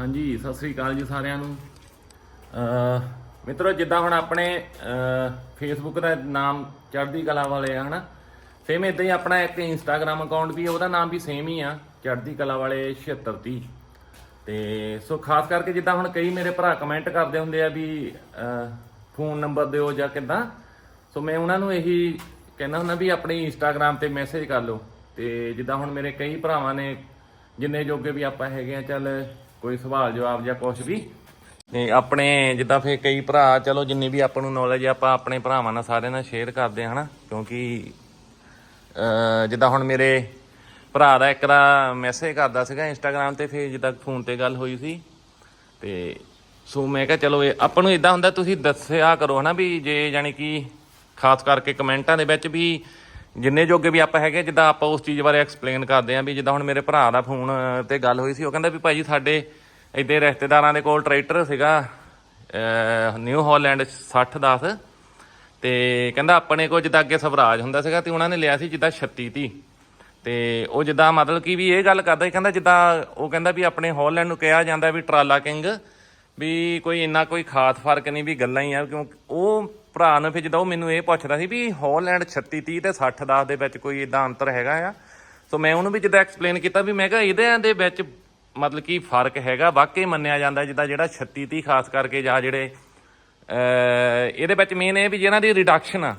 ਹਾਂਜੀ, ਸਤਿ ਸ੍ਰੀ ਅਕਾਲ ਜੀ ਸਾਰਿਆਂ ਨੂੰ। ਅ ਮਿੱਤਰੋ, ਜਿੱਦਾਂ ਹੁਣ ਆਪਣੇ ਫੇਸਬੁੱਕ ਦਾ ਨਾਮ ਚੜ੍ਹਦੀ ਕਲਾ ਵਾਲੇ ਆ, ਹਨਾ? ਸੇਮ ਇਦਾਂ ਹੀ ਆਪਣਾ ਇੱਕ ਇੰਸਟਾਗ੍ਰam ਅਕਾਊਂਟ ਵੀ ਉਹਦਾ ਨਾਮ ਵੀ ਸੇਮ ਹੀ ਆ, ਚੜ੍ਹਦੀ ਕਲਾ ਵਾਲੇ 7630 ਤੇ ਸੋ, ਖਾਸ ਕਰਕੇ ਜਿੱਦਾਂ ਹੁਣ ਕਈ ਮੇਰੇ ਭਰਾ ਕਮੈਂਟ ਕਰਦੇ ਹੁੰਦੇ ਆ ਵੀ ਫੋਨ ਨੰਬਰ ਦਿਓ ਜਾਂ ਕਿੱਦਾਂ। ਸੋ, ਮੈਂ ਉਹਨਾਂ ਨੂੰ ਇਹੀ ਕਹਿੰਦਾ ਹੁੰਦਾ ਵੀ ਆਪਣੀ ਇੰਸਟਾਗ੍ਰam ਤੇ ਮੈਸੇਜ ਕਰ ਲਓ। ਤੇ ਜਿੱਦਾਂ ਹੁਣ ਮੇਰੇ ਕਈ ਭਰਾਵਾਂ ਨੇ, ਜਿੰਨੇ ਜੋਗੇ ਵੀ ਆਪਾਂ ਹੈਗੇ ਆ, ਚੱਲ ਕੋਈ ਸਵਾਲ ਜਵਾਬ ਜਾਂ ਕੁਝ ਵੀ? ਤੇ ਆਪਣੇ ਜਿੱਦਾਂ ਫੇ ਕਈ ਭਰਾ, ਚਲੋ ਜਿੰਨੀ ਵੀ ਆਪਾਂ ਨੂੰ ਨੌਲੇਜ ਆਪਾਂ ਆਪਣੇ ਭਰਾਵਾਂ ਨਾਲ ਸਾਰਿਆਂ ਨਾਲ ਸ਼ੇਅਰ ਕਰਦੇ ਹਾਂ ਹਨਾ? ਕਿਉਂਕਿ ਜਿੱਦਾਂ ਹੁਣ ਮੇਰੇ ਭਰਾ ਦਾ ਇੱਕ ਦਾ ਮੈਸੇਜ ਕਰਦਾ ਸੀਗਾ ਇੰਸਟਾਗ੍ਰam ਤੇ, ਫੇਰ ਜਿੱਦਾਂ ਫੋਨ ਤੇ ਗੱਲ ਹੋਈ ਸੀ। ਤੇ ਸੋ ਮੈਂ ਕਿਹਾ, ਚਲੋ ਇਹ ਆਪਾਂ ਨੂੰ ਇਦਾਂ ਹੁੰਦਾ, ਤੁਸੀਂ ਦੱਸਿਆ ਕਰੋ, ਹਨਾ? ਵੀ ਜੇ ਯਾਨੀ ਕਿ ਖਾਸ ਕਰਕੇ ਕਮੈਂਟਾਂ ਦੇ ਵਿੱਚ ਵੀ ਜਿੰਨੇ ਜੋਗੇ ਵੀ ਆਪਾਂ ਹੈਗੇ ਜਿੱਦਾਂ ਆਪਾਂ ਉਸ ਚੀਜ਼ ਬਾਰੇ ਐਕਸਪਲੇਨ ਕਰਦੇ ਆਂ ਵੀ ਜਿੱਦਾਂ ਹੁਣ ਮੇਰੇ ਭਰਾ ਦਾ ਫੋਨ ਤੇ ਗੱਲ ਹੋਈ ਸੀ, ਉਹ ਕਹਿੰਦਾ ਵੀ ਭਾਜੀ ਸਾਡੇ ਇੱਥੇ ਰਿਸ਼ਤੇਦਾਰਾਂ ਦੇ ਕੋਲ ਟਰੈਕਟਰ ਸੀਗਾ ਨਿਊ ਹਾਲੈਂਡ 6010 ਤੇ ਕਹਿੰਦਾ ਆਪਣੇ ਕੋਲ ਜਿੱਦਾਂ ਅੱਗੇ ਸਵਰਾਜ ਹੁੰਦਾ ਸੀਗਾ, ਤੇ ਉਹਨਾਂ ਨੇ ਲਿਆ ਸੀ ਜਿੱਦਾਂ 36 30 ਤੇ ਉਹ ਜਿੱਦਾਂ ਮਤਲਬ ਕਿ ਵੀ ਇਹ ਗੱਲ ਕਰਦਾ ਸੀ, ਕਹਿੰਦਾ ਜਿੱਦਾਂ ਉਹ ਕਹਿੰਦਾ ਵੀ ਆਪਣੇ ਹਾਲੈਂਡ ਨੂੰ ਕਿਹਾ ਜਾਂਦਾ ਵੀ ਟਰਾਲਾ ਕਿੰਗ, ਵੀ ਕੋਈ ਇੰਨਾ ਕੋਈ ਖਾਸ ਫ਼ਰਕ ਨਹੀਂ ਵੀ ਗੱਲਾਂ ਹੀ ਆ ਕਿਉਂ ਉਹ ਭਰਾ ਨੂੰ ਫਿਰ ਜਦੋਂ ਉਹ ਮੈਨੂੰ ਇਹ ਪੁੱਛਦਾ ਸੀ ਵੀ ਹਾਲੈਂਡ 36 30 ਤੇ 60 10 ਦੇ ਵਿੱਚ ਕੋਈ ਇਦਾਂ ਅੰਤਰ ਹੈਗਾ ਆ? ਸੋ ਮੈਂ ਉਹਨੂੰ ਵੀ ਜਿੱਦਾਂ ਐਕਸਪਲੇਨ ਕੀਤਾ ਵੀ ਮੈਂ ਕਿਹਾ ਇਹਦੇ ਦੇ ਵਿੱਚ ਮਤਲਬ ਕਿ ਫ਼ਰਕ ਹੈਗਾ, ਵਾਕਈ ਮੰਨਿਆ ਜਾਂਦਾ ਜਿੱਦਾਂ ਜਿਹੜਾ 36 30 ਖਾਸ ਕਰਕੇ ਜਾਂ ਜਿਹੜੇ ਇਹਦੇ ਵਿੱਚ ਮੇਨ ਇਹ ਵੀ ਜਿਹਨਾਂ ਦੀ ਰਿਡਕਸ਼ਨ ਆ।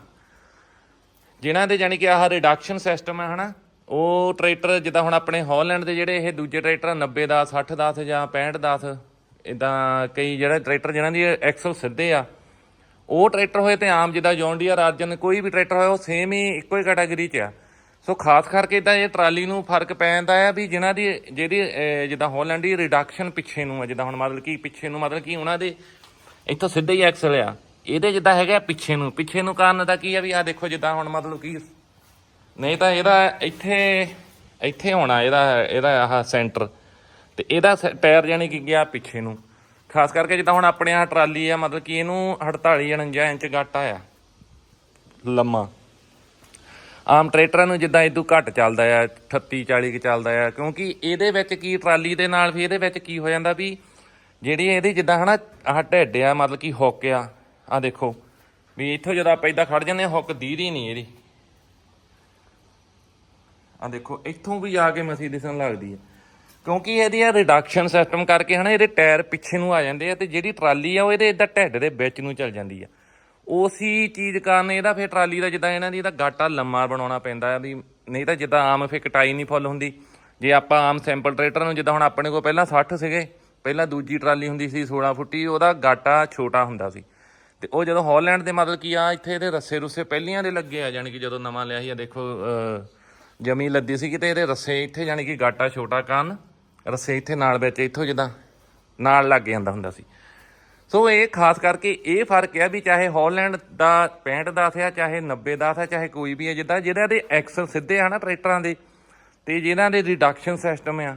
ਜਿਨ੍ਹਾਂ ਦੇ ਜਾਨੀ ਕਿ ਆਹ ਰਿਡਕਸ਼ਨ ਸਿਸਟਮ ਹੈ ਹਨਾ? ਉਹ ਟਰੈਕਟਰ ਜਿੱਦਾਂ ਹੁਣ ਆਪਣੇ ਹਾਲੈਂਡ ਦੇ ਜਿਹੜੇ ਇਹ ਦੂਜੇ ਟਰੈਕਟਰ 90 ਦਾ 60 10 ਜਾਂ 65 10 ਇਦਾਂ ਕਈ ਜਿਹੜਾ ਟਰੈਕਟਰ ਜਿਹਨਾਂ ਦੀ ਐਕਸਲ ਸਿੱਧੇ ਆ ਉਹ ਟਰੈਕਟਰ ਹੋਏ ਤੇ ਆਮ ਜਿੱਦਾਂ ਜੌਨ ਡੀਅਰ ਅਰਜਨ ਕੋਈ ਵੀ ਟਰੈਕਟਰ ਹੋਏ ਉਹ ਸੇਮ ਹੀ ਇੱਕੋ ਹੀ ਕੈਟਾਗਰੀ 'ਚ ਆ। ਸੋ ਖਾਸ ਕਰਕੇ ਇਦਾਂ ਇਹ ਟਰਾਲੀ ਨੂੰ ਫ਼ਰਕ ਪੈ ਜਾਂਦਾ ਆ ਵੀ ਜਿਨ੍ਹਾਂ ਦੀ ਜਿਹੜੀ ਜਿੱਦਾਂ ਹਾਲੈਂਡ ਦੀ ਰਿਡਕਸ਼ਨ ਪਿੱਛੇ ਨੂੰ ਆ, ਜਿੱਦਾਂ ਹੁਣ ਮਤਲਬ ਕਿ ਪਿੱਛੇ ਨੂੰ, ਮਤਲਬ ਕਿ ਉਹਨਾਂ ਦੇ ਇੱਥੋਂ ਸਿੱਧੇ ਹੀ ਐਕਸਲ ਆ ਇਹਦੇ ਜਿੱਦਾਂ ਹੈਗਾ ਪਿੱਛੇ ਨੂੰ। ਪਿੱਛੇ ਨੂੰ ਕਾਰਨ ਦਾ ਕੀ ਆ ਵੀ ਆ ਦੇਖੋ ਜਿੱਦਾਂ ਹੁਣ ਮਤਲਬ ਕਿ ਨਹੀਂ ਤਾਂ ਇਹਦਾ ਇੱਥੇ ਇੱਥੇ ਹੋਣਾ, ਇਹਦਾ ਇਹਦਾ ਆਹ ਸੈਂਟਰ ਤੇ ਇਹਦਾ ਸ- ਟਾਇਰ ਜਾਨੀ ਕਿ ਗਿਆ ਪਿੱਛੇ ਨੂੰ। ਖਾਸ ਕਰਕੇ ਜਿੱਦਾਂ ਹੁਣ ਆਪਣੇ ਆ ਟਰਾਲੀ ਆ, ਮਤਲਬ ਕਿ ਇਹਨੂੰ 48 49 ਇੰਚ ਗਾਟਾ ਆ। ਲੰਮਾ। ਆਮ ਟਰੈਕਟਰਾਂ ਨੂੰ ਜਿੱਦਾਂ ਇਦੋਂ ਘੱਟ ਚੱਲਦਾ ਆ 38 40 ਕਿ ਚੱਲਦਾ ਆ, ਕਿਉਂਕਿ ਇਹਦੇ ਵਿੱਚ ਕੀ ਟਰਾਲੀ ਦੇ ਨਾਲ ਫਿਰ ਇਹਦੇ ਵਿੱਚ ਕੀ ਹੋ ਜਾਂਦਾ ਵੀ ਜਿਹੜੀ ਇਹਦੀ ਜਿੱਦਾਂ ਹਨਾ, ਆਹ ਢਿੱਡ ਆ, ਮਤਲਬ ਕਿ ਹੁੱਕ ਆ ਆ ਦੇਖੋ, ਵੀ ਇੱਥੋਂ ਜਦੋਂ ਆਪਾਂ ਇਦਾਂ ਖੜ ਜਾਂਦੇ ਆ ਹੁੱਕ ਦੀਦੀ ਨਹੀਂ ਇਹਦੀ। ਆ ਦੇਖੋ, ਇੱਥੋਂ ਵੀ ਆ ਕੇ ਮਸੀ ਦਿਸਣ ਲੱਗਦੀ ਹੈ ਕਿਉਂਕਿ ਇਹਦੀ ਆ ਰਿਡਕਸ਼ਨ ਸਿਸਟਮ ਕਰਕੇ ਹਨਾ, ਇਹਦੇ ਟਾਇਰ ਪਿੱਛੇ ਨੂੰ ਆ ਜਾਂਦੇ ਆ ਤੇ ਜਿਹੜੀ ਟਰਾਲੀ ਆ, ਉਹ ਇਹਦੇ ਇਦਾਂ ਢਿੱਡ ਦੇ ਵਿੱਚ ਨੂੰ ਚੱਲ ਜਾਂਦੀ ਆ। ਉਸੀ ਚੀਜ਼ ਕਾਰਨ ਇਹਦਾ ਫਿਰ ਟਰਾਲੀ ਦਾ ਜਿੱਦਾਂ ਇਹਨਾਂ ਦੀ ਇਹਦਾ ਗਾਟਾ ਲੰਮਾ ਬਣਾਉਣਾ ਪੈਂਦਾ ਆ, ਵੀ ਨਹੀਂ ਤਾਂ ਜਿੱਦਾਂ ਆਮ ਫਿਰ ਕਟਾਈ ਨਹੀਂ ਫੁੱਲ ਹੁੰਦੀ। ਜੇ ਆਪਾਂ ਆਮ ਸੈਂਪਲ ਟਰੈਕਟਰ ਨੂੰ, ਜਿੱਦਾਂ ਹੁਣ ਆਪਣੇ ਕੋਲ ਪਹਿਲਾਂ 60 ਸੀਗੇ, ਪਹਿਲਾਂ ਦੂਜੀ ਟਰਾਲੀ ਹੁੰਦੀ ਸੀ 16 ਫੁੱਟੀ, ਉਹਦਾ ਗਾਟਾ ਛੋਟਾ ਹੁੰਦਾ ਸੀ। ਤੇ ਉਹ ਜਦੋਂ ਹਾਲੈਂਡ ਦੇ ਮਤਲਬ ਕੀ ਆ, ਇੱਥੇ ਇਹਦੇ ਰੱਸੇ ਰੁੱਸੇ ਪਹਿਲੀਆਂ ਦੇ ਲੱਗੇ ਆ, ਜਾਣੀ ਕਿ ਜਦੋਂ ਨਵਾਂ ਲਿਆ ਸੀ ਆ ਦੇਖੋ ਜਮੀ ਲੱਦੀ ਸੀ ਤੇ ਇਹਦੇ ਰੱਸੇ ਇੱਥੇ ਜਾਣੀ ਕਿ ਗਾਟਾ ਛੋਟਾ ਕਾਰਨ ਰੱਸੇ ਇੱਥੇ ਨਾਲ ਵਿੱਚ, ਇੱਥੋਂ ਜਿੱਦਾਂ ਨਾਲ ਲੱਗ ਜਾਂਦਾ ਹੁੰਦਾ ਸੀ। ਸੋ ਇਹ ਖਾਸ ਕਰਕੇ ਇਹ ਫ਼ਰਕ ਹੈ ਵੀ ਚਾਹੇ ਹਾਲੈਂਡ ਦਾ 65 ਦਾ ਆ, ਚਾਹੇ 90 ਦਾ ਆ, ਚਾਹੇ ਕੋਈ ਵੀ ਹੈ ਜਿੱਦਾਂ ਜਿਹਨਾਂ ਦੇ ਐਕਸਲ ਸਿੱਧੇ ਆ ਨਾ ਟਰੈਕਟਰਾਂ ਦੇ ਤੇ ਜਿਨ੍ਹਾਂ ਦੇ ਰਿਡਕਸ਼ਨ ਸਿਸਟਮ ਆ,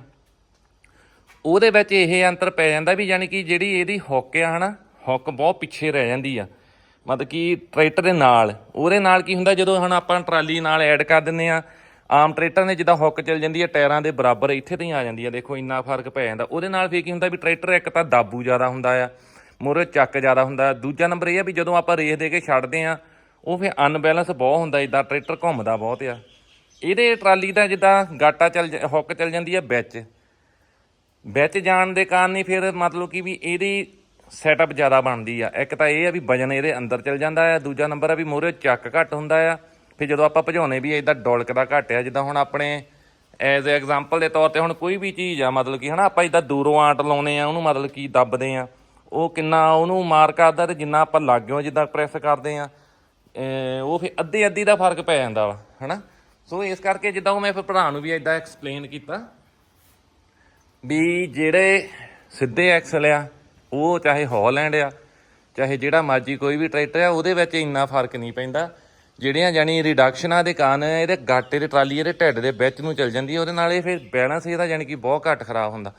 ਉਹਦੇ ਵਿੱਚ ਇਹ ਅੰਤਰ ਪੈ ਜਾਂਦਾ ਵੀ ਯਾਨੀ ਕਿ ਜਿਹੜੀ ਇਹਦੀ ਹੁੱਕ ਆ ਹਨਾ ਹੁੱਕ ਬਹੁਤ ਪਿੱਛੇ ਰਹਿ ਜਾਂਦੀ ਆ। ਮਤਲਬ ਕਿ ਟਰੈਕਟਰ ਦੇ ਨਾਲ, ਉਹਦੇ ਨਾਲ ਕੀ ਹੁੰਦਾ ਜਦੋਂ ਹੁਣ ਆਪਾਂ ਟਰਾਲੀ ਨਾਲ ਐਡ ਕਰ ਦਿੰਨੇ ਆ ਆਮ ਟਰੈਕਟਰ ਨੇ ਜਿੱਦਾਂ ਹੁੱਕ ਚੱਲ ਜਾਂਦੀ ਹੈ, ਟਾਇਰਾਂ ਦੇ ਬਰਾਬਰ ਇੱਥੇ ਤੇ ਹੀ ਆ ਜਾਂਦੀ ਆ ਦੇਖੋ, ਇੰਨਾ ਫ਼ਰਕ ਪੈ ਜਾਂਦਾ। ਉਹਦੇ ਨਾਲ ਫੇਰ ਕੀ ਹੁੰਦਾ ਵੀ ਟਰੈਕਟਰ ਇੱਕ ਤਾਂ ਦਾਬੂ ਜ਼ਿਆਦਾ ਹੁੰਦਾ ਆ ਮੋਰੇ ਚੱਕ ਜ਼ਿਆਦਾ ਹੁੰਦਾ। ਦੂਜਾ ਨੰਬਰ ਇਹ ਆ ਵੀ ਜਦੋਂ ਆਪਾਂ ਰੇਸ ਦੇ ਕੇ ਛੱਡਦੇ ਆ ਉਹ ਫੇਰ ਅਨਬੈਲੈਂਸ ਬਹੁਤ ਹੁੰਦਾ ਇਦਾਂ ਟਰੈਕਟਰ ਘੁੰਮਦਾ ਬਹੁਤ ਆ। ਇਹਦੇ ਟਰਾਲੀ ਦਾ ਜਿੱਦਾਂ ਗਾਟਾ ਚੱਲ ਜ- ਹੁੱਕ ਚੱਲ ਜਾਂਦੀ ਆ ਵਿੱਚ। ਵਿੱਚ ਜਾਣ ਦੇ ਕਾਰਨ ਹੀ ਫਿਰ ਮਤਲਬ ਕਿ ਵੀ ਇਹਦੀ ਸੈਟਅਪ ਜ਼ਿਆਦਾ ਬਣਦੀ ਆ। ਇੱਕ ਤਾਂ ਇਹ ਆ ਵੀ ਵਜਨ ਇਹਦੇ ਅੰਦਰ ਚਲ ਜਾਂਦਾ ਆ। ਦੂਜਾ ਨੰਬਰ ਆ ਵੀ ਮੋਰੇ ਚੱਕ ਘੱਟ ਹੁੰਦਾ ਆ। ਫਿਰ ਜਦੋਂ ਆਪਾਂ ਭਜਾਉਣੇ ਵੀ ਇਦਾਂ ਡੋਲਕਦਾ ਘੱਟ ਆ, ਜਿੱਦਾਂ ਹੁਣ ਆਪਣੇ ਐਜ਼ ਐਗਜ਼ਾਮਪਲ ਦੇ ਤੌਰ ਤੇ ਹੁਣ ਕੋਈ ਵੀ ਚੀਜ਼ ਆ, ਮਤਲਬ ਕਿ ਹਨਾ, ਆਪਾਂ ਇਦਾਂ ਦੂਰੋਂ ਆਂਟ ਲਾਉਨੇ ਆ, ਉਹਨੂੰ ਮਤਲਬ ਕਿ ਦੱਬਦੇ ਆ, ਉਹ ਕਿੰਨਾ ਉਹਨੂੰ ਮਾਰ ਕਰਦਾ ਤੇ ਜਿੰਨਾ ਆਪਾਂ ਲੱਗਿਓ ਜਿੱਦਾਂ ਪ੍ਰੈਸ ਕਰਦੇ ਆ ਉਹ ਫਿਰ ਅੱਧੀ ਅੱਧੀ ਦਾ ਫ਼ਰਕ ਪੈ ਜਾਂਦਾ ਵਾ, ਹਨਾ? ਸੋ ਇਸ ਕਰਕੇ ਜਿੱਦਾਂ ਉਹ ਮੈਂ ਫਿਰ ਭਰਾ ਨੂੰ ਵੀ ਇਦਾਂ ਐਕਸਪਲੇਨ ਕੀਤਾ ਵੀ ਜਿਹੜੇ ਸਿੱਧੇ ਐਕਸਲ ਆ, ਉਹ ਚਾਹੇ ਹਾਲੈਂਡ ਆ, ਚਾਹੇ ਜਿਹੜਾ ਮਰਜ਼ੀ ਕੋਈ ਵੀ ਟਰੈਕਟਰ ਆ, ਉਹਦੇ ਵਿੱਚ ਇੰਨਾ ਫ਼ਰਕ ਨਹੀਂ ਪੈਂਦਾ। ਜਿਹੜੀਆਂ ਜਾਨੀ ਰਿਡਕਸ਼ਨਾਂ ਦੇ ਕਾਰਨ ਇਹਦੇ ਗਾਟੇ ਦੇ ਟਰਾਲੀ ਇਹਦੇ ਢਿੱਡ ਦੇ ਵਿੱਚ ਨੂੰ ਚਲ ਜਾਂਦੀ ਹੈ, ਉਹਦੇ ਨਾਲ ਇਹ ਫਿਰ ਬੈਲੈਂਸ ਇਹਦਾ ਜਾਨੀ ਕਿ ਬਹੁਤ ਘੱਟ ਖਰਾਬ ਹੁੰਦਾ।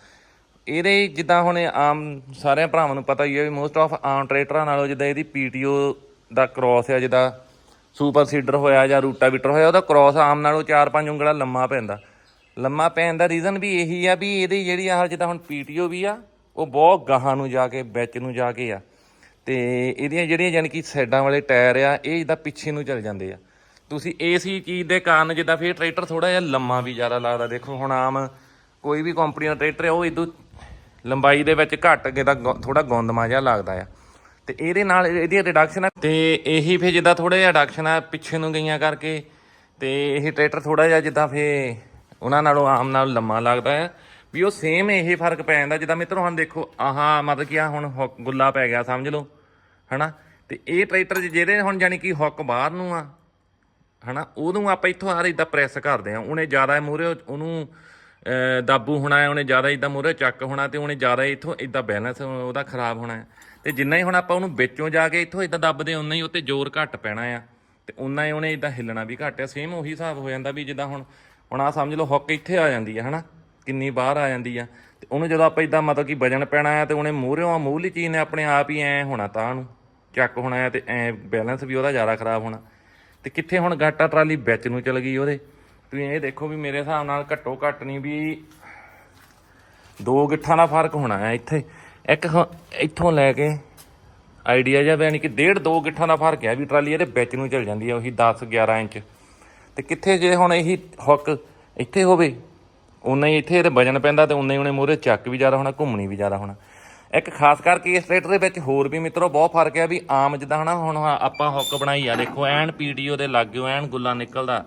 ਇਹਦੇ ਜਿੱਦਾਂ ਹੁਣ ਆਮ ਸਾਰਿਆਂ ਭਰਾਵਾਂ ਨੂੰ ਪਤਾ ਹੀ ਹੈ ਵੀ ਮੋਸਟ ਆਫ ਆਮ ਟਰੈਕਟਰਾਂ ਨਾਲੋਂ ਜਿੱਦਾਂ ਇਹਦੀ ਪੀਟੀਓ ਦਾ ਕ੍ਰਾਸ ਆ, ਜਿੱਦਾਂ ਸੁਪਰ ਸੀਡਰ ਹੋਇਆ ਜਾਂ ਰੂਟਾਵੀਟਰ ਹੋਇਆ, ਉਹਦਾ ਕ੍ਰਾਸ ਆਮ ਨਾਲੋਂ 4-5 ਉਂਗਲਾਂ ਲੰਮਾ ਪੈਂਦਾ। ਲੰਮਾ ਪੈਣ ਦਾ ਰੀਜ਼ਨ ਵੀ ਇਹੀ ਆ ਵੀ ਇਹਦੀ ਜਿਹੜੀ ਆਹ ਜਿੱਦਾਂ ਹੁਣ ਪੀਟੀਓ ਵੀ ਆ, ਉਹ ਬਹੁਤ ਗਾਹਾਂ ਨੂੰ ਜਾ ਕੇ, ਵਿੱਚ ਨੂੰ ਜਾ ਕੇ ਆ। ਤੇ ਇਹਦੀਆਂ ਜਿਹੜੀਆਂ ਯਾਨੀ ਕਿ ਸਾਈਡਾਂ ਵਾਲੇ ਟਾਇਰ ਆ, ਇਹ ਜਿੱਦਾਂ ਪਿੱਛੇ ਨੂੰ ਚੱਲ ਜਾਂਦੇ ਆ। ਤੁਸੀਂ ਇਸੇ ਚੀਜ਼ ਦੇ ਕਾਰਨ ਜਿੱਦਾਂ ਫਿਰ ਟਰੈਕਟਰ ਥੋੜਾ ਜਿਹਾ ਲੰਮਾ ਵੀ ਜ਼ਿਆਦਾ ਲੱਗਦਾ। ਦੇਖੋ, ਹੁਣ ਆਮ ਕੋਈ ਵੀ ਕੰਪਨੀ ਦਾ ਟਰੈਕਟਰ ਹੈ ਉਹ ਇਦੋਂ ਲੰਬਾਈ ਦੇ ਵਿੱਚ ਘੱਟ ਕੇ ਤਾਂ ਥੋੜਾ ਗੋਂਦਮਾ ਜਿਹਾ ਲੱਗਦਾ ਆ। ਤੇ ਇਹਦੇ ਨਾਲ ਇਹਦੀ ਰਿਡਕਸ਼ਨ ਆ। ਤੇ ਇਹੀ ਫਿਰ ਜਿੱਦਾਂ ਥੋੜਾ ਜਿਹਾ ਰਿਡਕਸ਼ਨ ਆ ਪਿੱਛੇ ਨੂੰ ਗਈਆਂ ਕਰਕੇ, ਤੇ ਇਹ ਟਰੈਕਟਰ ਥੋੜਾ ਜਿਹਾ ਜਿੱਦਾਂ ਫੇ ਉਹਨਾਂ ਨਾਲੋਂ ਆਮ ਨਾਲ ਲੰਮਾ ਲੱਗਦਾ ਆ। ਵੀ ਉਹ ਸੇਮ ਇਹ ਫ਼ਰਕ ਪੈ ਜਾਂਦਾ ਜਿੱਦਾਂ ਮਿੱਤਰੋ ਹੁਣ ਦੇਖੋ ਆਹ ਮਤਲਬ ਕਿ ਆ ਹੁਣ ਹੁੱਕ ਗੁੱਲਾ ਪੈ ਗਿਆ ਸਮਝ ਲਓ ਹਨਾ? ਤੇ ਇਹ ਟਰੈਕਟਰ ਜਿਹਦੇ ਹੁਣ ਜਾਨੀ ਕਿ ਹੁੱਕ ਬਾਹਰ ਨੂੰ ਆ ਹਨਾ? ਉਹਨੂੰ ਆਪਾਂ ਇੱਥੋਂ ਆ ਇਦਾਂ ਪ੍ਰੈਸ ਕਰਦੇ ਆ। ਉਹਨੇ ਜ਼ਿਆਦਾ ਮੂਰੇ ਉਹਨੂੰ ਅਹ, ਦਾਬੂ ਹੋਣਾ ਹੈ ਉਹਨੇ ਜ਼ਿਆਦਾ ਇਦਾਂ ਮੂਰੇ ਚੱਕ ਹੋਣਾ ਤੇ ਉਹਨੇ ਜ਼ਿਆਦਾ ਇੱਥੋਂ ਇਦਾਂ ਬੈਲੈਂਸ ਉਹਦਾ ਖਰਾਬ ਹੋਣਾ ਹੈ। ਤੇ ਜਿੰਨਾ ਹੀ ਹੁਣ ਆਪਾਂ ਉਹਨੂੰ ਵਿੱਚੋਂ ਜਾ ਕੇ ਇੱਥੋਂ ਇਦਾਂ ਦੱਬਦੇ ਉਨਾ ਹੀ ਉੱਤੇ ਜ਼ੋਰ ਘੱਟ ਪੈਣਾ ਆ। ਤੇ ਉਨਾ ਹੀ ਉਹਨੇ ਇਦਾਂ ਹਿੱਲਣਾ ਵੀ ਘੱਟ ਆ। ਸੇਮ ਉਹੀ ਹਿਸਾਬ ਹੋ ਜਾਂਦਾ ਵੀ ਜਿੱਦਾਂ ਹੁਣ ਹੁਣ ਆ ਸਮਝ ਲਓ ਹੁੱਕ ਇੱਥੇ ਆ ਜਾਂਦੀ ਆ ਹਨਾ? ਕਿੰਨੀ ਬਾਹਰ ਆ ਜਾਂਦੀ ਆ। ਤੇ ਉਹਨੂੰ ਜਦੋਂ ਆਪਾਂ ਇਦਾਂ ਮਤਲਬ ਕਿ ਵਜਨ ਪੈਣਾ ਆ ਤੇ ਉਹਨੇ ਮੂਹਰਿਓਂ ਮੂਹਲੀ ਚੀਜ਼ ਨੇ ਆਪਣੇ ਆਪ ਹੀ ਐ ਹੋਣਾ ਤਾਂ ਨੂੰ, ਚੱਕ ਹੋਣਾ ਆ ਤੇ ਐ ਬੈਲੈਂਸ ਵੀ ਉਹਦਾ ਜ਼ਿਆਦਾ ਖਰਾਬ ਹੋਣਾ। ਤੇ ਕਿੱਥੇ ਹੁਣ ਗਾਟਾ ਟਰਾਲੀ ਵਿੱਚ ਨੂੰ ਚਲ ਗਈ ਉਹਦੇ। ਤੁਸੀਂ ਇਹ ਦੇਖੋ ਵੀ ਮੇਰੇ ਹਿਸਾਬ ਨਾਲ ਘੱਟੋ ਘੱਟ ਨਹੀਂ ਵੀ ਦੋ ਗਿੱਠਾਂ ਦਾ ਫ਼ਰਕ ਹੋਣਾ ਹੈ ਇੱਥੇ। ਇੱਕ ਹ- ਇੱਥੋਂ ਲੈ ਕੇ ਆਈਡੀਆ ਜਿਹਾ ਯਾਨੀ ਕਿ ਡੇਢ ਦੋ ਗਿੱਠਾਂ ਦਾ ਫ਼ਰਕ ਹੈ ਵੀ ਟਰਾਲੀ ਇਹਦੇ ਵਿੱਚ ਨੂੰ ਚਲ ਜਾਂਦੀ ਹੈ ਉਹੀ 10 11 ਇੰਚ। ਤੇ ਕਿੱਥੇ ਜੇ ਹੁਣ ਇਹੀ ਹੁੱਕ ਇੱਥੇ ਹੋਵੇ ਉਨਾ ਹੀ ਇੱਥੇ ਇਹਦੇ ਵਜਨ ਪੈਂਦਾ ਤੇ ਉਨਾ ਹੀ ਉਹਨੇ ਮੂਹਰੇ ਚੱਕ ਵੀ ਜ਼ਿਆਦਾ ਹੋਣਾ, ਘੁੰਮਣੀ ਵੀ ਜ਼ਿਆਦਾ ਹੋਣਾ। ਇੱਕ ਖਾਸ ਕਰਕੇ ਇਸ ਟਰੈਕਟਰ ਦੇ ਵਿੱਚ ਹੋਰ ਵੀ ਮਿੱਤਰੋ ਬਹੁਤ ਫ਼ਰਕ ਆ ਵੀ ਆਮ ਜਿੱਦਾਂ ਹਨਾ, ਹੁਣ ਆਪਾਂ ਹੁੱਕ ਬਣਾਈ ਆ, ਦੇਖੋ, ਐਨ ਪੀਡੀਓ ਦੇ ਲੱਗਿਓ, ਐਨ ਗੁੱਲਾ ਨਿਕਲਦਾ।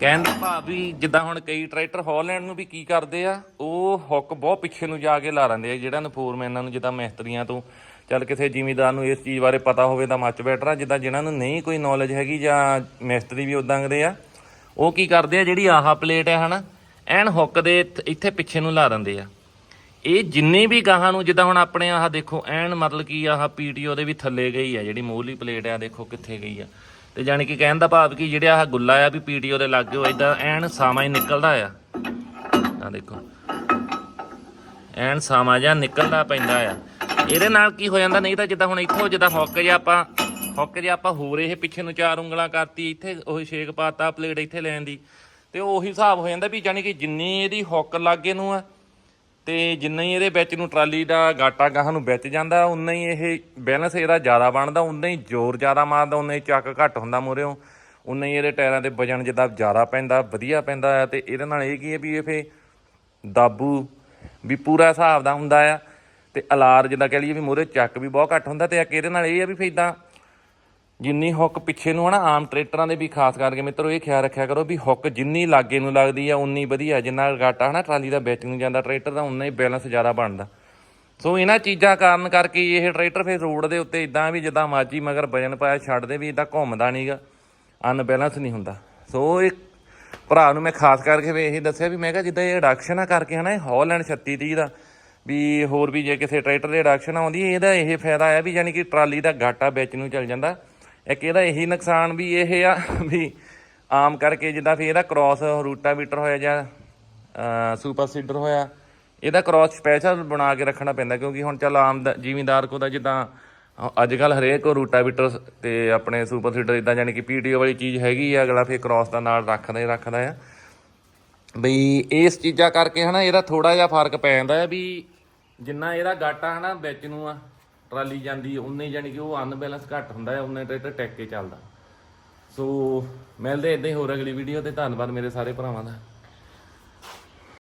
ਕਹਿਣ ਦਾ ਭਾਵ ਵੀ ਜਿੱਦਾਂ ਹੁਣ ਕਈ ਟਰੈਕਟਰ ਹਾਲੈਂਡ ਨੂੰ ਵੀ ਕੀ ਕਰਦੇ ਆ, ਉਹ ਹੁੱਕ ਬਹੁਤ ਪਿੱਛੇ ਨੂੰ ਜਾ ਕੇ ਲਾ ਦਿੰਦੇ ਆ, ਜਿਹੜਾ ਨੂੰ ਫੋਰਮੈਨਾਂ ਨੂੰ, ਜਿੱਦਾਂ ਮਿਸਤਰੀਆਂ ਤੋਂ। ਚੱਲ ਕਿਸੇ ਜ਼ਿਮੀਦਾਰ ਨੂੰ ਇਸ ਚੀਜ਼ ਬਾਰੇ ਪਤਾ ਹੋਵੇ ਤਾਂ ਮੱਚ ਬੈਟਰ ਆ, ਜਿੱਦਾਂ ਜਿਨ੍ਹਾਂ ਨੂੰ ਨਹੀਂ ਕੋਈ ਨੌਲੇਜ ਹੈਗੀ ਜਾਂ ਮਿਸਤਰੀ ਵੀ ਉਦਾਂ ਦੇ ਆ। ਉਹ ਕੀ ਕਰਦੇ ਆ, ਜਿਹੜੀ ਆਹ ਪਲੇਟ ਹੈ ਹਨਾ, ਐਨ ਹੁੱਕ ਦੇ ਇੱਥੇ ਪਿੱਛੇ ਨੂੰ ਲਾ ਦਿੰਦੇ ਆ। ਇਹ ਜਿੰਨੇ ਵੀ ਗਾਹਾਂ ਨੂੰ, ਜਿੱਦਾਂ ਹੁਣ ਆਪਣੇ ਆਹ ਦੇਖੋ, ਐਨ ਮਤਲਬ ਕੀ ਆਹ ਪੀਟੀਓ ਦੇ ਵੀ ਥੱਲੇ ਗਈ ਆ, ਜਿਹੜੀ ਮੂਹਰਲੀ ਪਲੇਟ ਆ, ਦੇਖੋ ਕਿੱਥੇ ਗਈ ਆ। ਤੇ ਜਾਣੀ ਕਿ ਕਹਿਣ ਦਾ ਭਾਵ ਕਿ ਜਿਹੜਾ ਆਹ ਗੁੱਲਾ ਆ ਵੀ ਪੀਟੀਓ ਦੇ ਲੱਗੇ ਹੋ ਇਦਾਂ ਐਨ ਸਾਮਾ ਹੀ ਨਿਕਲਦਾ ਆ। ਆ ਦੇਖੋ। ਐਨ ਸਾਮਾ ਜਿਹਾ ਨਿਕਲਦਾ ਪੈਂਦਾ ਆ। ਇਹਦੇ ਨਾਲ ਕੀ ਹੋ ਜਾਂਦਾ, ਨਹੀਂ ਤਾਂ ਜਿੱਦਾਂ ਹੁਣ ਇੱਥੋਂ ਜਿੱਦਾਂ ਹੁੱਕ ਜਿਹਾ ਆਪਾਂ ਹੁੱਕ ਜੇ ਆਪਾਂ ਹੋਰ ਇਹ ਪਿੱਛੇ ਨੂੰ ਚਾਰ ਉਂਗਲਾਂ ਕਰਤੀ, ਇੱਥੇ ਉਹ ਛੇਕ ਪਾਤਾ ਪਲੇਟ ਇੱਥੇ ਲੈਣ ਦੀ। ਤੇ ਉਹੀ ਹਿਸਾਬ ਹੋ ਜਾਂਦਾ ਵੀ ਜਾਣੀ ਕਿ ਜਿੰਨੀ ਇਹਦੀ ਹੁੱਕ ਲਾਗੇ ਨੂੰ ਆ, ਤੇ ਜਿੰਨਾ ਹੀ ਇਹਦੇ ਵਿੱਚ ਨੂੰ ਟਰਾਲੀ ਦਾ ਗਾਟਾ ਗਾਹਾਂ ਨੂੰ ਵਿੱਚ ਜਾਂਦਾ, ਉਨਾ ਹੀ ਇਹ ਬੈਲੈਂਸ ਇਹਦਾ ਜ਼ਿਆਦਾ ਬਣਦਾ, ਉਨਾ ਹੀ ਜ਼ੋਰ ਜ਼ਿਆਦਾ ਮਾਰਦਾ, ਉਨਾ ਹੀ ਚੱਕ ਘੱਟ ਹੁੰਦਾ ਮੂਹਰਿਓਂ ਉਨਾ ਹੀ ਇਹਦੇ ਟਾਇਰਾਂ ਤੇ ਵਜਨ ਜਿੱਦਾਂ ਜ਼ਿਆਦਾ ਪੈਂਦਾ, ਵਧੀਆ ਪੈਂਦਾ ਆ, ਤੇ ਇਹਦੇ ਨਾਲ ਇਹ ਕੀ ਹੈ ਵੀ ਇਹ ਫੇ ਦਾਬੂ ਵੀ ਪੂਰਾ ਹਿਸਾਬ ਦਾ ਹੁੰਦਾ ਆ, ਤੇ ਅਲਾਰ ਜਿੱਦਾਂ ਕਹਿ ਲਈਏ ਵੀ ਮੂਹਰੇ ਚੱਕ ਵੀ ਬਹੁਤ ਘੱਟ ਹੁੰਦਾ, ਤੇ ਇੱਕ ਇਹਦੇ ਨਾਲ ਇਹ ਆ ਵੀ ਫੇ ਇਦਾਂ ਜਿੰਨੀ ਹੁੱਕ ਪਿੱਛੇ ਨੂੰ ਹਨਾ ਆਮ ਟਰੈਕਟਰਾਂ ਦੇ ਵੀ ਖਾਸ ਕਰਕੇ ਮਿੱਤਰੋ, ਇਹ ਖਿਆਲ ਰੱਖਿਆ ਕਰੋ ਵੀ ਹੁੱਕ ਜਿੰਨੀ ਲਾਗੇ ਨੂੰ ਲੱਗਦੀ ਆ, ਉਨੀ ਵਧੀਆ। ਜਿੰਨਾ ਗਾਟਾ ਹਨਾ, ਟਰਾਲੀ ਦਾ ਵਿੱਚ ਨੂੰ ਜਾਂਦਾ ਟਰੈਕਟਰ ਦਾ, ਉਨਾ ਹੀ ਬੈਲੈਂਸ ਜ਼ਿਆਦਾ ਬਣਦਾ। ਸੋ ਇਹਨਾਂ ਚੀਜ਼ਾਂ ਕਾਰਨ ਕਰਕੇ ਇਹ ਟਰੈਕਟਰ ਫਿਰ ਰੋਡ ਦੇ ਉੱਤੇ ਇਦਾਂ ਵੀ ਜਿੱਦਾਂ ਮਾਜੀ ਮਗਰ ਵਜਨ ਪਾਇਆ ਛੱਡਦੇ ਵੀ ਇਦਾਂ ਘੁੰਮਦਾ ਨਹੀਂਗਾ ਅਨਬੈਲੈਂਸ ਨਹੀਂ ਹੁੰਦਾ। ਸੋ ਇਹ ਭਰਾ ਨੂੰ ਮੈਂ ਖਾਸ ਕਰਕੇ ਵੀ ਇਹ ਦੱਸਿਆ ਵੀ ਮੈਂ ਕਿਹਾ ਜਿੱਦਾਂ ਇਹ ਰਿਡਕਸ਼ਨ ਆ ਕਰਕੇ ਹਨਾ, ਇਹ ਹਾਲੈਂਡ 3630 ਦਾ, ਵੀ ਹੋਰ ਵੀ ਜੇ ਕਿਸੇ ਟਰੈਕਟਰ ਦੇ ਰਿਡਕਸ਼ਨ ਆਉਂਦੀ, ਇਹਦਾ ਇਹ ਫਾਇਦਾ ਆ ਵੀ ਯਾਨੀ ਕਿ ਟਰਾਲੀ ਦਾ ਗਾਟਾ ਵਿੱਚ ਨੂੰ ਚੱਲ ਜਾਂਦਾ। ਇੱਕ ਇਹਦਾ ਇਹੀ ਨੁਕਸਾਨ ਵੀ ਇਹ ਆ ਵੀ ਆਮ ਕਰਕੇ ਜਿੱਦਾਂ ਫਿਰ ਇਹਦਾ ਕ੍ਰਾਸ ਰੂਟਾਵੀਟਰ ਹੋਇਆ ਜਾਂ, ਅਹ ਸੁਪਰ ਸੀਡਰ ਹੋਇਆ, ਇਹਦਾ ਕ੍ਰਾਸ ਸਪੈਸ਼ਲ ਬਣਾ ਕੇ ਰੱਖਣਾ ਪੈਂਦਾ ਕਿਉਂਕਿ ਹੁਣ ਚੱਲ ਆਮ ਦਾ- ਜ਼ਿਮੀਂਦਾਰ ਕੋ ਦਾ ਜਿੱਦਾਂ ਅੱਜ ਕੱਲ ਹਰੇਕ ਕੋ ਰੂਟਾਵੀਟਰ ਤੇ ਆਪਣੇ ਸੁਪਰ ਸੀਡਰ ਇਦਾਂ ਜਾਨੀ ਕਿ ਪੀਟੀਓ ਵਾਲੀ ਚੀਜ਼ ਹੈਗੀ ਆ, ਅਗਲਾ ਫਿਰ ਕ੍ਰਾਸ ਦਾ ਨਾਲ ਰੱਖਦਾ ਹੀ ਰੱਖਦਾ ਆ। ਬਈ ਇਸ ਚੀਜ਼ਾਂ ਕਰਕੇ ਹਨਾ ਇਹਦਾ ਥੋੜਾ ਜਿਹਾ ਫ਼ਰਕ ਪੈ ਜਾਂਦਾ ਹੈ ਵੀ ਜਿੰਨਾ ਇਹਦਾ ਗਾਟਾ ਹਨਾ ਵਿੱਚ ਨੂੰ ਆ ਟਰਾਲੀ ਜਾਂਦੀ ਉਨੇ ਹੀ ਜਾਨੀ ਕਿ ਉਹ ਅਨਬੈਲੈਂਸ ਘੱਟ ਹੁੰਦਾ ਹੈ ਉਨੇ ਟਰੈਕਟਰ ਟੈਕ ਕੇ ਚੱਲਦਾ। ਸੋ ਮਿਲਦੇ ਇਦਾਂ ਹੀ ਹੋਰ ਅਗਲੀ ਵੀਡੀਓ ਤੇ। ਧੰਨਵਾਦ ਮੇਰੇ ਸਾਰੇ ਭਰਾਵਾਂ ਦਾ।